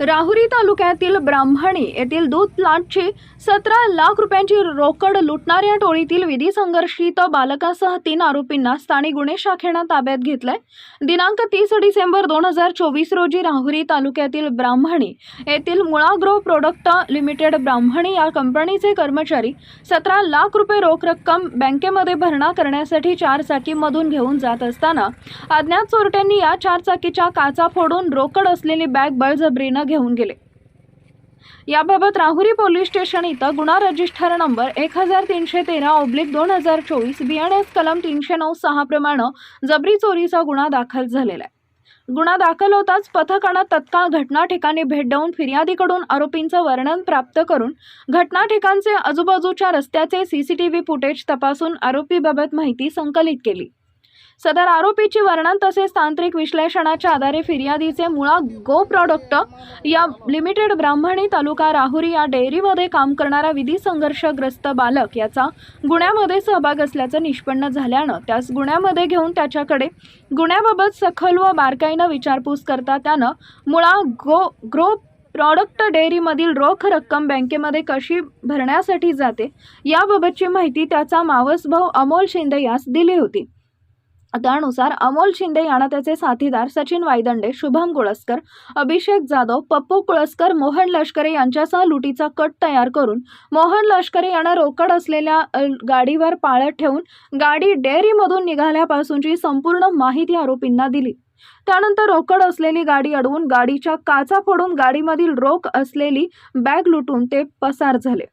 राहुरी तालुक्यातील ब्राह्मणी येथील दूध प्लांटची सतरा लाख रुपयांची रोकड लुटणाऱ्या टोळीतील विधी संघर्षित बालकासह तीन आरोपींना स्थानिक गुन्हे शाखेनं ताब्यात घेतलंय. दिनांक तीस डिसेंबर दोन हजार चोवीस रोजी राहुरी तालुक्यातील ब्राह्मणी येथील मुळाग्रो प्रोडक्ट लिमिटेड ब्राह्मणी या कंपनीचे कर्मचारी सतरा लाख रुपये रोख रक्कम बँकेमध्ये भरणा करण्यासाठी चार चाकीमधून घेऊन जात असताना अज्ञात चोरट्यांनी या चारचाकीच्या काचा फोडून रोकड असलेली बॅग बळजबरीनं घेऊन गेले. याबाबत राहुरी पोलीस स्टेशन इथं गुन्हा रजिस्टर नंबर एक हजार तीनशे तेरा ऑब्लिक दोन हजार चोवीस बी एन एस कलम तीनशे नऊ सहा प्रमाणे जबरी चोरीचा गुन्हा दाखल झालेला आहे. गुन्हा दाखल होताच पथकानं तत्काळ घटना ठिकाणी भेट देऊन फिर्यादीकडून आरोपींचं वर्णन प्राप्त करून घटना ठिकाणचे आजूबाजूच्या रस्त्याचे सीसीटीव्ही फुटेज तपासून आरोपीबाबत माहिती संकलित केली. सदर आरोपीची वर्णन तसेच तांत्रिक विश्लेषणाच्या आधारे फिर्यादीचे मुळा गो प्रॉडक्ट या लिमिटेड ब्राह्मणी तालुका राहुरी या डेअरीमध्ये काम करणारा विधी संघर्षग्रस्त बालक याचा गुन्ह्यामध्ये सहभाग असल्याचं निष्पन्न झाल्यानं त्यास गुन्ह्यामध्ये घेऊन त्याच्याकडे गुन्ह्याबाबत सखल व बारकाईनं विचारपूस करता त्यानं मुळा गो ग्रो प्रॉडक्ट डेअरीमधील रोख रक्कम बँकेमध्ये कशी भरण्यासाठी जाते याबाबतची माहिती त्याचा मावसभाऊ अमोल शिंदे यास दिली होती. त्यानुसार अमोल शिंदे यांना त्याचे साथीदार सचिन वायदंडे शुभम कुळस्कर अभिषेक जाधव पप्पू कुळस्कर मोहन लष्करे यांच्यासह लुटीचा कट तयार करून मोहन लष्करे यांना रोकड असलेल्या गाडीवर पाळत ठेवून गाडी डेअरीमधून निघाल्यापासूनची संपूर्ण माहिती आरोपींना दिली. त्यानंतर रोकड असलेली गाडी अडवून गाडीच्या काचा फोडून गाडीमधील रोख असलेली बॅग लुटून ते पसार झाले.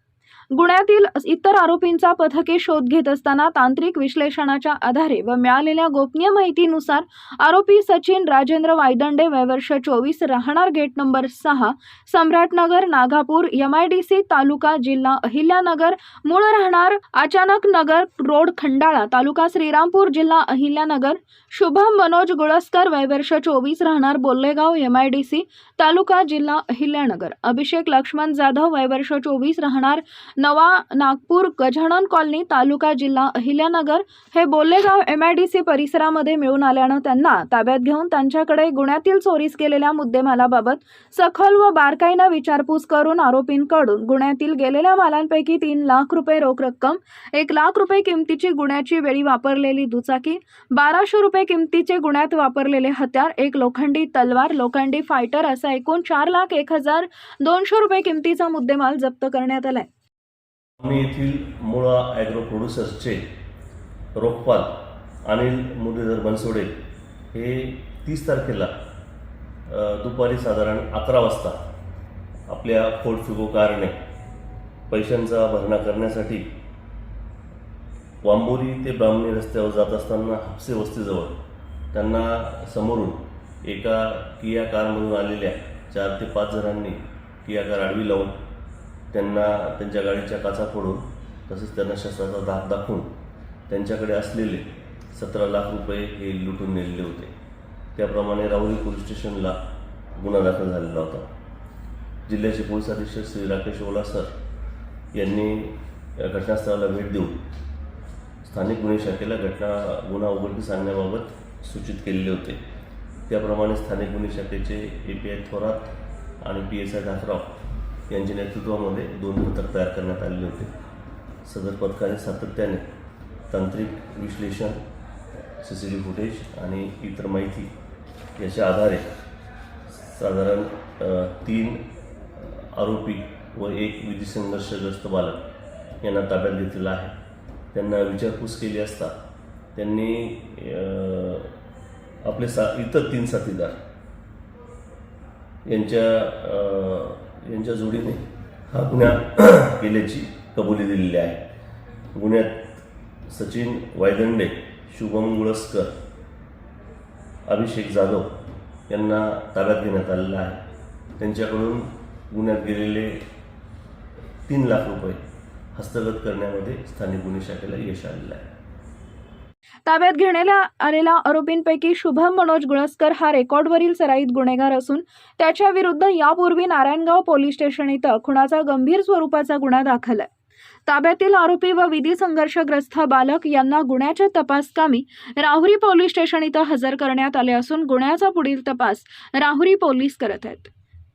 गुन्ह्यातील इतर आरोपींचा पथके शोध घेत असताना तांत्रिक विश्लेषणाच्या आधारे व मिळालेल्या गोपनीय माहितीनुसार आरोपी सचिन राजेंद्र वायदंडे वयवर्ष चोवीस राहणार गेट नंबर सहा Samratnagar Nagapur MIDC I D C taluka जिल्हा अहिल्यानगर मूळ राहणार अचानक नगर रोड खंडाळा तालुका श्रीरामपूर जिल्हा अहिल्यानगर शुभम मनोज गुळस्कर वयवर्ष चोवीस राहणार Bollegaon MIDC I D C taluka जिल्हा अहिल्यानगर अभिषेक लक्ष्मण जाधव वयवर्ष चोवीस राहणार नवा नागपूर गजानन कॉलनी तालुका जिल्हा अहिल्यानगर हे Bolegaon M I D C परिसरामध्ये मिळून आल्यानं त्यांना ताब्यात घेऊन त्यांच्याकडे गुन्ह्यातील चोरीस केलेल्या मुद्देमालाबाबत सखल व बारकाईनं विचारपूस करून आरोपींकडून गुन्ह्यातील गेलेल्या मालांपैकी तीन लाख रुपये रोख रक्कम एक लाख रुपये किमतीची गुन्ह्याची वेळी वापरलेली दुचाकी बाराशे रुपये किमतीचे गुन्ह्यात वापरलेले हत्यार एक लोखंडी तलवार लोखंडी फायटर असा एकूण चार लाख एक हजार दोनशे रुपये किमतीचा मुद्देमाल जप्त करण्यात आलाय. आम्ही येथील मुळा ॲग्रो प्रोड्युसर्सचे रोखपाल अनिल मुरलीधर बनसोडे हे तीस तारखेला दुपारी साधारण अकरा वाजता आपल्या फोर्ट फिगो कारने पैशांचा भरणा करण्यासाठी वांबोरी ते ब्राह्मणी रस्त्यावर जात असताना हापसे वस्तीजवळ त्यांना समोरून एका किया कारमधून आलेल्या चार ते पाच जणांनी किया कार आडवी लावून त्यांना त्यांच्या गाडीच्या काचा फोडून तसेच त्यांना शस्त्राचा धाक दाखवून त्यांच्याकडे असलेले सतरा लाख रुपये हे लुटून नेलेले होते. त्याप्रमाणे राहुरी पोलीस स्टेशनला गुन्हा दाखल झालेला होता. जिल्ह्याचे पोलीस अधीक्षक श्री राकेश ओला सर यांनी या घटनास्थळाला भेट देऊन स्थानिक गुन्हे शाखेला घटना गुन्हा उघडकीस आणण्याबाबत सूचित केलेले होते. त्याप्रमाणे स्थानिक गुन्हे शाखेचे ए पी आय थोरात आणि पी एस आय धाकराव यांच्या नेतृत्वामध्ये दोन पथक तयार करण्यात आलेले होते. सदर पथकाने सातत्याने तांत्रिक विश्लेषण सी सी टी फुटेज आणि इतर माहिती याच्या आधारे साधारण तीन आरोपी व एक विधी संघर्षग्रस्त बालक यांना ताब्यात घेतलेला आहे. त्यांना विचारपूस केली असता त्यांनी आपले सा इतर तीन साथीदार यांच्या यांच्या जोडीने हा. गुन्हा केल्याची कबुली दिलेली आहे. गुन्ह्यात सचिन वायदंडे शुभम गुळस्कर अभिषेक जाधव यांना ताब्यात घेण्यात आलेलं आहे. त्यांच्याकडून गुन्ह्यात गेलेले तीन लाख रुपये हस्तगत करण्यामध्ये स्थानिक गुन्हे शाखेला यश आलेलं आहे. ताब्यात घेण्याला आलेल्या आरोपींपैकी शुभम मनोज गुळस्कर हा रेकॉर्डवरील सराईत गुन्हेगार असून त्याच्या विरुद्ध यापूर्वी नारायणगाव पोलीस स्टेशन इथं खुणाचा गंभीर स्वरूपाचा गुन्हा दाखल आहे. ताब्यातील आरोपी व विधी संघर्षग्रस्त बालक यांना गुन्ह्याच्या तपासकामी राहुरी पोलीस स्टेशन इथं हजर करण्यात आले असून गुन्ह्याचा पुढील तपास राहुरी पोलीस करत आहेत.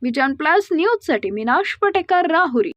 विजन प्लस न्यूजसाठी मीनाश पटेकर राहुरी.